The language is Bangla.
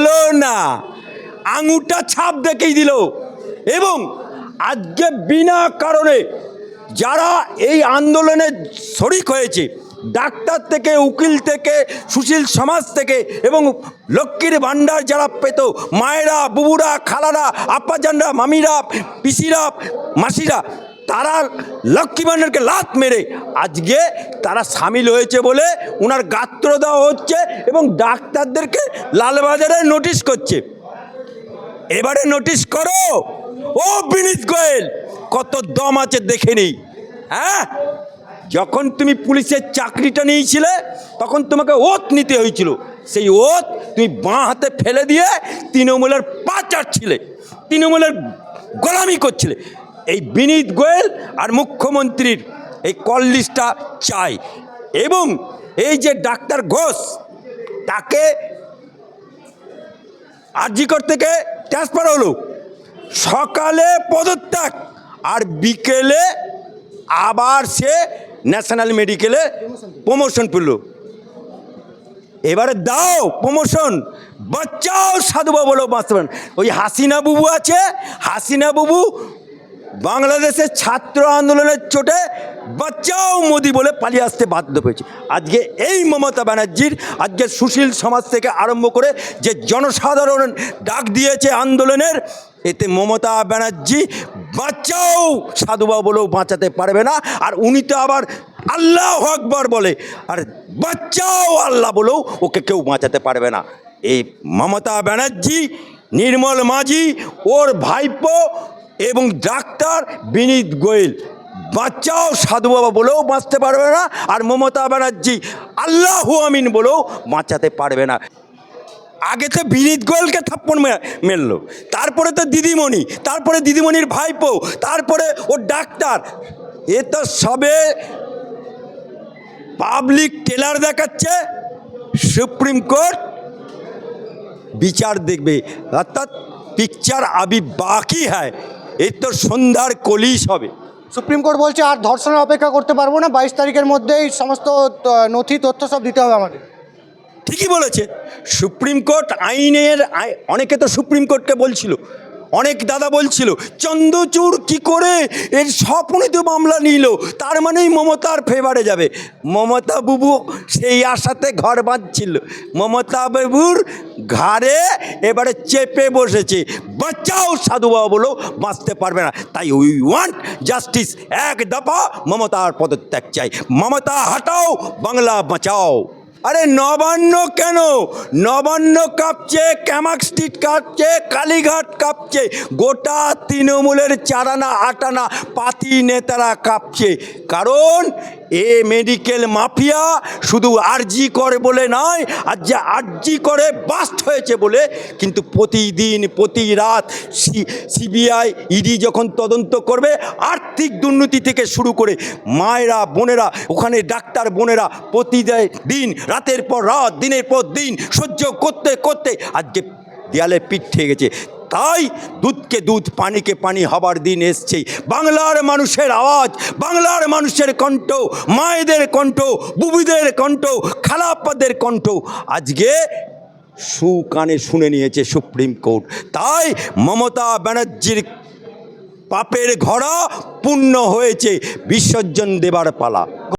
হলো না। আঙুরটা ছাপ দেখেই দিল। এবং আজকে বিনা কারণে যারা এই আন্দোলনে শরিক হয়েছে, ডাক্তার থেকে, উকিল থেকে, সুশীল সমাজ থেকে এবং লক্ষ্মীর ভাণ্ডার যারা পেত, মায়েরা, বুবুরা, খালারা আপ্পাজানরা মামিরা, পিসিরা, মাসিরা তারা লক্ষ্মী ভাণ্ডারকে লাত মেরে আজকে তারা সামিল হয়েছে বলে ওনার গাত্র দেওয়া হচ্ছে এবং ডাক্তারদেরকে লালবাজারে নোটিশ করছে। এবারে নোটিশ করো। ও বিনীত গোয়েল, কত দম আছে দেখে নিই। হ্যাঁ? যখন তুমি পুলিশের চাকরিটা নিয়েছিলে, তখন তোমাকে ওত নিতে হয়েছিল। সেই ওত তুমি বাঁ হাতে ফেলে দিয়ে তৃণমূলের পা চাটছিলে তৃণমূলের গোলামি করছিলে। এই বিনীত গোয়েল আর মুখ্যমন্ত্রীর এই কল লিস্টটা চাই। এবং এই যে ডাক্তার ঘোষ, তাকে আরজিকর থেকে ট্রান্সফার হলো। সকালে পদত্যাগ, আর বিকেলে আবার সে ন্যাশনাল মেডিকেলে প্রমোশন পেল। এবারে দাও প্রমোশন বাচ্চাও সাধুবা বলেও বাঁচতে ওই হাসিনা বুবু আছে, হাসিনা বুবু বাংলাদেশের ছাত্র আন্দোলনের চোটে বাচ্চাও মোদি বলে পালিয়ে আসতে বাধ্য হয়েছে। আজকে এই মমতা ব্যানার্জির, আজকে সুশীল সমাজ থেকে আরম্ভ করে যে জনসাধারণ ডাক দিয়েছে আন্দোলনের, এতে মমতা ব্যানার্জি বাচ্চাও সাধুবা বলেও বাঁচাতে পারবে না। আর উনি তো আবার আল্লাহ আকবর বলে, আর বাচ্চাও আল্লাহ বলেও ওকে কেউ বাঁচাতে পারবে না। এই মমতা ব্যানার্জি, নির্মল মাঝি, ওর ভাইপো এবং ডাক্তার বিনীত গোয়েল। বাচ্চাও সাধু বাবা বলেও বাঁচতে পারবে না আর মমতা ব্যানার্জি আল্লাহ আমিন বলেও বাঁচাতে পারবে না। আগে তো বিনীত গোয়েলকে থাপ্পড় মে- মেরলো, তারপরে তো দিদিমণি, তারপরে দিদিমণির ভাইপো, তারপরে ও ডাক্তার। এ তো সবে পাবলিক টেলার দেখাচ্ছে, সুপ্রিম কোর্ট বিচার দেখবে, অর্থাৎ পিকচার আবি বাকি হ্যায়। এই তো সন্ধ্যার কলিশ হবে। সুপ্রিম কোর্ট বলছে আর ধর্ষণের অপেক্ষা করতে পারব না। বাইশ তারিখের মধ্যেই সমস্ত নথি তথ্য সব দিতে হবে আমাদের। ঠিকই বলেছে। সুপ্রিম কোর্ট আইনের আই- অনেকে তো সুপ্রিম কোর্টকে বলছিল। অনেক দাদা বলছিল, চন্দ্রচূড় কি করে? এর স্বপ্নিত মামলা নিল, তার মানেই মমতার ফেভারে যাবে। মমতা বুবু সেই আশাতে ঘর বাঁধছিল। মমতা বাবুর ঘাড়ে এবারে চেপে বসেছে। বাচ্চাও সাধু বাবা বলেও বাঁচতে পারবে না। তাই উই ওয়ান্ট জাস্টিস এক দফা মমতার পদত্যাগ চাই। মমতা, হাটাও, বাংলা বাঁচাও। আরে নবান্ন কেন? নবান্ন কাঁপছে, ক্যামাক স্ট্রিট কাঁপছে, কালীঘাট কাঁপছে, গোটা তৃণমূলের চারানা, আটানা পাতি নেতারা কাঁপছে। কারণ এ মেডিকেল মাফিয়া শুধু আরজি করে বলে নয়, আর যে আরজি করে বাস্ট হয়েছে বলে, কিন্তু প্রতিদিন প্রতি রাত সিবিআই, ইডি যখন তদন্ত করবে, আর্থিক দুর্নীতি থেকে শুরু করে মায়েরা, বোনেরা, ওখানে ডাক্তার বোনেরা প্রতিদিন রাতের পর রাত, দিনের পর দিন সহ্য করতে করতে আজকে দেয়ালে পিঠ গেছে। তাই দুধকে দুধ, পানিকে পানি হবার দিন এসছে। বাংলার মানুষের আওয়াজ, বাংলার মানুষের কণ্ঠ, মায়েদের কণ্ঠ, বুবিদের কণ্ঠ, খালাপ্পাদের কণ্ঠ আজকে সুকানে শুনে নিয়েছে সুপ্রিম কোর্ট। তাই মমতা ব্যানার্জির পাপের ঘোড়া পূর্ণ হয়েছে। বিসর্জন দেবার পালা।